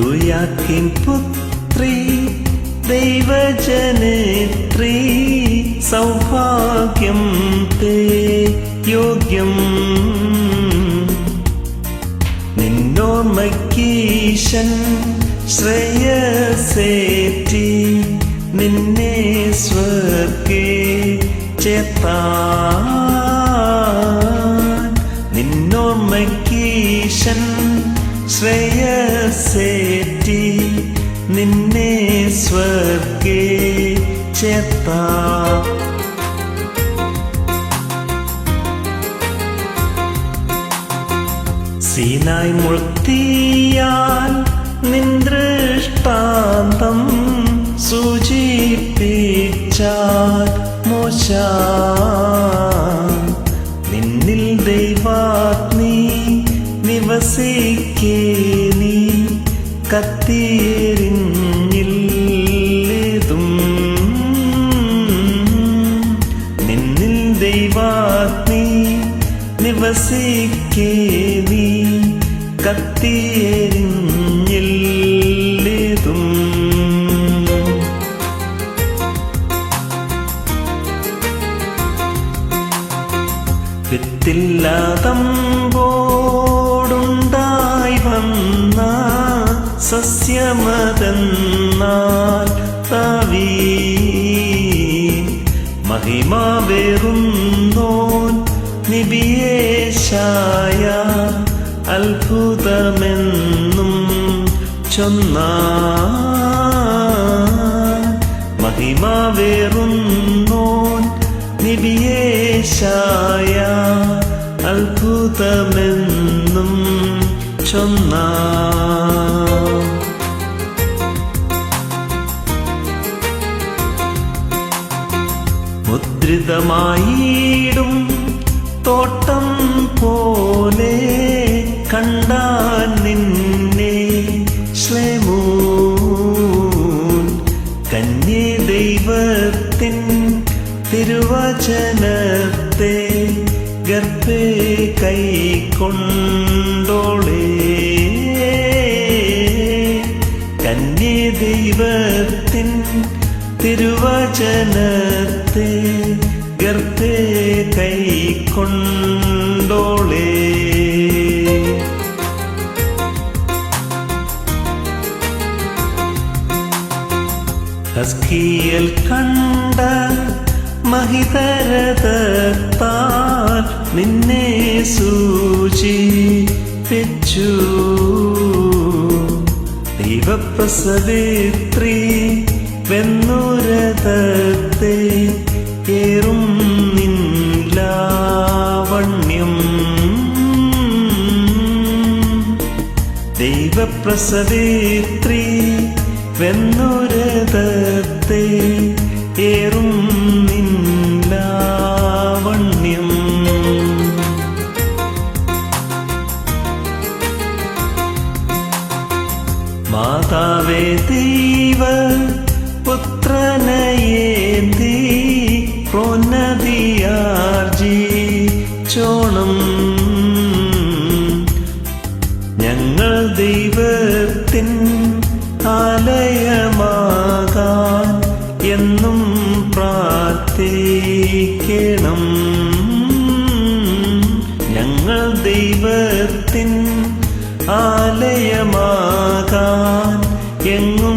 മറിയാക്കിൻ പുത്രി ദൈവജനേത്രി സൗഭാഗ്യം തേ യോഗ്യം. നിന്നോർമ്മക്കീശൻ ശ്രേയസേറ്റി നിന്നെ സ്വർഗേ ചേത്താൻ നിന്നെ സ്വർഗേ ചേത്താൻ സീനായ് മുഴത്തിയാൽ നിന്ദ്രഷ്ടാന്തം സൂചിപ്പിച്ചാൽ മോശ. നിന്നിൽ ദൈവാഗ്നി നിവസിക്കേ നീ. കത്തിയെരിഞ്ഞില്ലേതും നിന്നിൽ ദൈവാഗ്നി നിവസിക്കേ നീ. കത്തിയെരിഞ്ഞില്ലേതും വിത്തില്ലാതമ്പോടുണ്ടായി സസ്യമതെന്നാൽ തവീ മഹിമാവേറുന്നോൻ നിബിയേശായ അത്ഭുതമെന്നും ചൊന്ന മഹിമാവേറുന്നോൻ നിബിയേശായ അത്ഭുതമെന്നും ചൊന്ന മുദ്രിതമായിടും തോട്ടം പോലെ കണ്ടാൻ നിന്നെ ശ്ലേമൂൻ. കന്യേ ദൈവത്തിൻ തിരുവചനത്തെ ഗർഭേ കൈക്കൊണ്ടോളേ കന്യേ ദൈവത്തിൻ തിരുവചനത്തെ ഗർത്തെ കൈക്കൊണ്ടോളേ. ഹസ്കിയൽ കണ്ട മഹിതരതത്താൽ നിന്നെ സൂചിപ്പിച്ചു. ദൈവപ്രസവിത്രി വെന്നുരതത്തെ ഏറും നിൻലാവണ്യം. ദൈവപ്രസവേത്രി വെന്നുരതത്തെ ദൈവത്തിൻ ആലയമാകാൻ എന്നും പ്രാർത്ഥിക്കണം. ഞങ്ങൾ ദൈവത്തിൻ ആലയമാകാൻ എങ്ങും